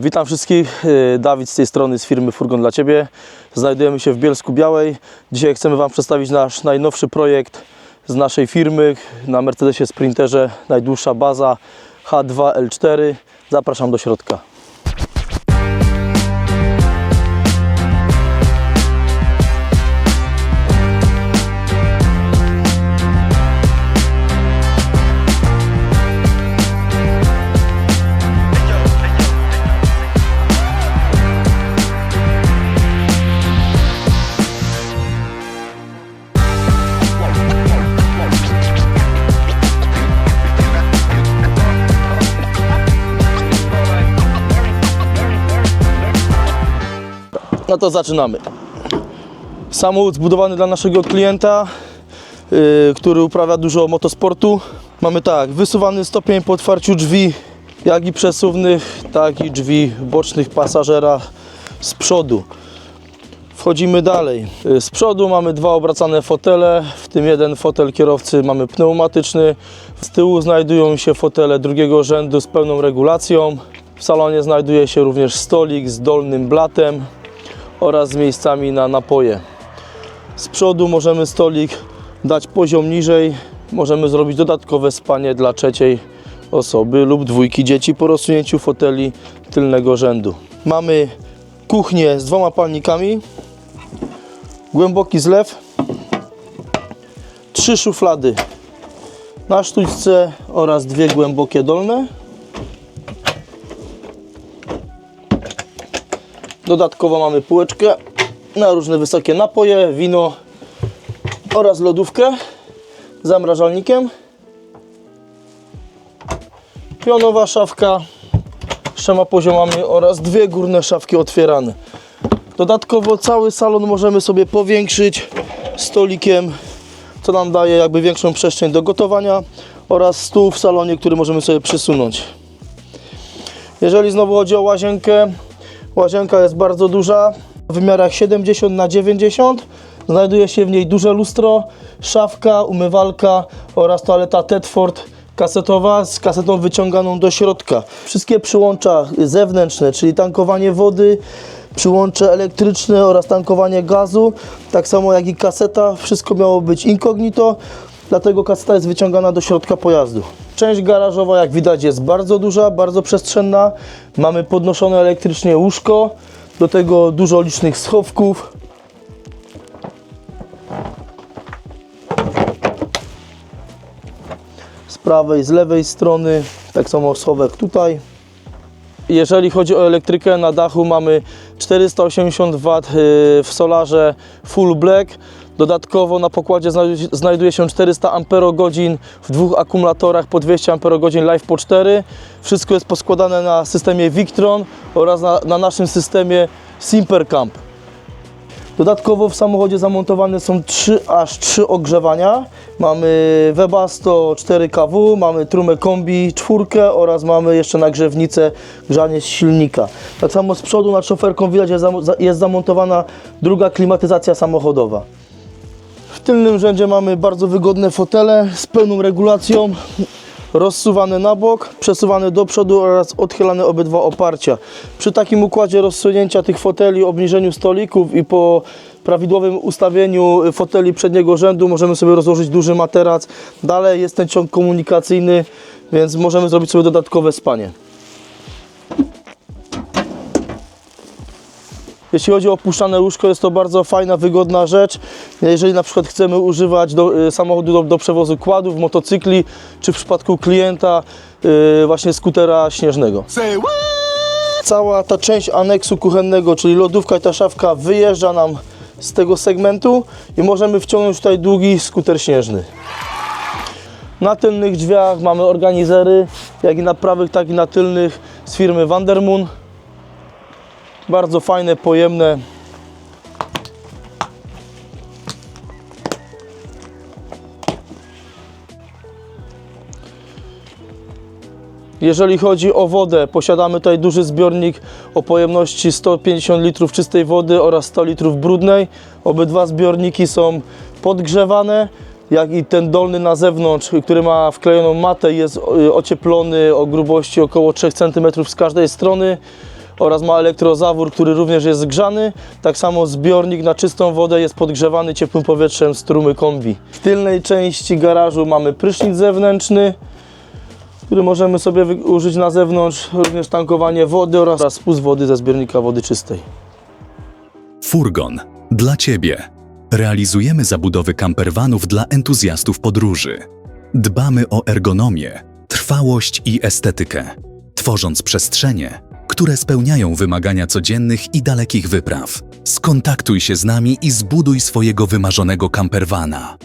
Witam wszystkich, y, Dawid z tej strony z firmy Furgon dla Ciebie. Znajdujemy się w Bielsku Białej. Dzisiaj chcemy Wam przedstawić nasz najnowszy projekt z naszej firmy na Mercedesie Sprinterze, najdłuższa baza H2L4. Zapraszam do środka. No to zaczynamy. Samochód zbudowany dla naszego klienta, yy, który uprawia dużo motosportu. Mamy tak, wysuwany stopień po otwarciu drzwi, jak i przesuwnych, tak i drzwi bocznych pasażera z przodu. Wchodzimy dalej. Yy, Z przodu mamy dwa obracane fotele, w tym jeden fotel kierowcy mamy pneumatyczny. Z tyłu znajdują się fotele drugiego rzędu z pełną regulacją. W salonie znajduje się również stolik z dolnym blatem oraz miejscami na napoje. Z przodu możemy stolik dać poziom niżej. Możemy zrobić dodatkowe spanie dla trzeciej osoby lub dwójki dzieci po rozsunięciu foteli tylnego rzędu. Mamy kuchnię z dwoma palnikami, głęboki zlew, trzy szuflady na sztućce oraz dwie głębokie dolne. Dodatkowo mamy półeczkę na różne wysokie napoje, wino oraz lodówkę z zamrażalnikiem. Pionowa szafka z trzema poziomami oraz dwie górne szafki otwierane. Dodatkowo cały salon możemy sobie powiększyć stolikiem, co nam daje jakby większą przestrzeń do gotowania oraz stół w salonie, który możemy sobie przesunąć. Jeżeli znowu chodzi o łazienkę, łazienka jest bardzo duża, w wymiarach 70 na 90. Znajduje się w niej duże lustro, szafka, umywalka oraz toaleta Tedford kasetowa z kasetą wyciąganą do środka. Wszystkie przyłącza zewnętrzne, czyli tankowanie wody, przyłącze elektryczne oraz tankowanie gazu, tak samo jak i kaseta, wszystko miało być incognito, dlatego kaseta jest wyciągana do środka pojazdu. Część garażowa, jak widać, jest bardzo duża, bardzo przestrzenna. Mamy podnoszone elektrycznie łóżko, do tego dużo licznych schowków. Z prawej, z lewej strony, tak samo schowek tutaj. Jeżeli chodzi o elektrykę, na dachu mamy 480 W y, w solarze Full Black. Dodatkowo na pokładzie znajdu- znajduje się 400 Ah w dwóch akumulatorach po 200 Ah Live po 4. Wszystko jest poskładane na systemie Victron oraz na, na naszym systemie Simpercamp. Dodatkowo w samochodzie zamontowane są 3, aż 3 ogrzewania. Mamy Webasto 4kW, mamy trumę kombi 4 oraz mamy jeszcze nagrzewnicę grzanie z silnika. Tak samo z przodu nad szoferką widać jest zamontowana druga klimatyzacja samochodowa. Tylnym rzędzie mamy bardzo wygodne fotele z pełną regulacją, rozsuwane na bok, przesuwane do przodu oraz odchylane obydwa oparcia. Przy takim układzie rozsunięcia tych foteli, obniżeniu stolików i po prawidłowym ustawieniu foteli przedniego rzędu możemy sobie rozłożyć duży materac. Dalej jest ten ciąg komunikacyjny, więc możemy zrobić sobie dodatkowe spanie. Jeśli chodzi o opuszczane łóżko, jest to bardzo fajna, wygodna rzecz. Jeżeli na przykład chcemy używać do, y, samochodu do, do przewozu kładów, motocykli, czy w przypadku klienta y, właśnie skutera śnieżnego. Cała ta część aneksu kuchennego, czyli lodówka i ta szafka wyjeżdża nam z tego segmentu i możemy wciągnąć tutaj długi skuter śnieżny. Na tylnych drzwiach mamy organizery, jak i na prawych, tak i na tylnych z firmy Vandermoon. Bardzo fajne, pojemne. Jeżeli chodzi o wodę, posiadamy tutaj duży zbiornik o pojemności 150 litrów czystej wody oraz 100 litrów brudnej. Obydwa zbiorniki są podgrzewane, jak i ten dolny na zewnątrz, który ma wklejoną matę, jest y, ocieplony o grubości około 3 cm z każdej strony. Oraz ma elektrozawór, który również jest zgrzany. Tak samo zbiornik na czystą wodę jest podgrzewany ciepłym powietrzem z trumy kombi. W tylnej części garażu mamy prysznic zewnętrzny, który możemy sobie użyć na zewnątrz, również tankowanie wody oraz spust wody ze zbiornika wody czystej. Furgon dla Ciebie. Realizujemy zabudowy campervanów dla entuzjastów podróży. Dbamy o ergonomię, trwałość i estetykę, tworząc przestrzenie, które spełniają wymagania codziennych i dalekich wypraw. Skontaktuj się z nami i zbuduj swojego wymarzonego campervana.